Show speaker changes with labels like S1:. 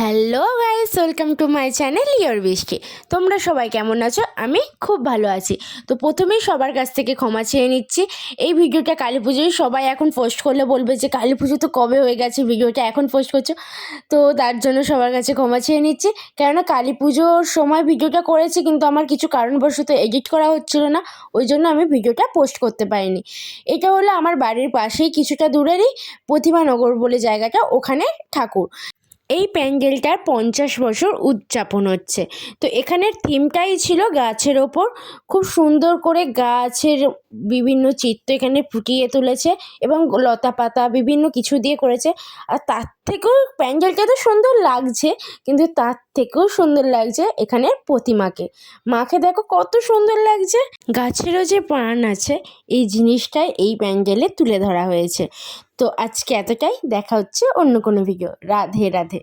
S1: Hello guys, welcome to my channel your Brishti তোমরা সবাই কেমন আছো? আমি খুব ভালো আছি। তো প্রথমেই সবার কাছ থেকে ক্ষমা চেয়ে নিচ্ছি। এই ভিডিওটা কালী পুজোয় সবাই এখন পোস্ট করলে বলবে যে, কালী পুজো তো কবে হয়ে গেছে? ভিডিওটা এখন পোস্ট করছ। তো তার জন্য সবার কাছে ক্ষমা চেয়ে নিচ্ছি। কেননা কালী পুজোর সময় ভিডিওটা করেছি, কিন্তু আমার কিছু কারণবশত এডিট করা হচ্ছিল না। ওই জন্য আমি ভিডিওটা পোস্ট করতে পারিনি। এটা হলো আমার বাড়ির পাশেই, কিছুটা দূরেরই প্রতিমানগর বলে জায়গাটা, ওখানে ঠাকুর। এই প্যান্ডেলটার পঞ্চাশ বছর উদযাপন হচ্ছে। তো এখানের থিমটাই ছিল গাছের ওপর। খুব সুন্দর করে গাছের বিভিন্ন চিত্র এখানে ফুটিয়ে তুলেছে এবং লতা পাতা বিভিন্ন কিছু দিয়ে করেছে। আর তার থেকেও প্যান্ডেলটা তো সুন্দর লাগছে, কিন্তু তার থেকেও সুন্দর লাগছে এখানে প্রতিমাকে। মাকে দেখো কত সুন্দর লাগছে। গাছেরও যে প্রাণ আছে, এই জিনিসটাই এই প্যান্ডেলে তুলে ধরা হয়েছে। তো আজকে এতটাই। দেখা হচ্ছে অন্য কোনো ভিডিও রাধে রাধে।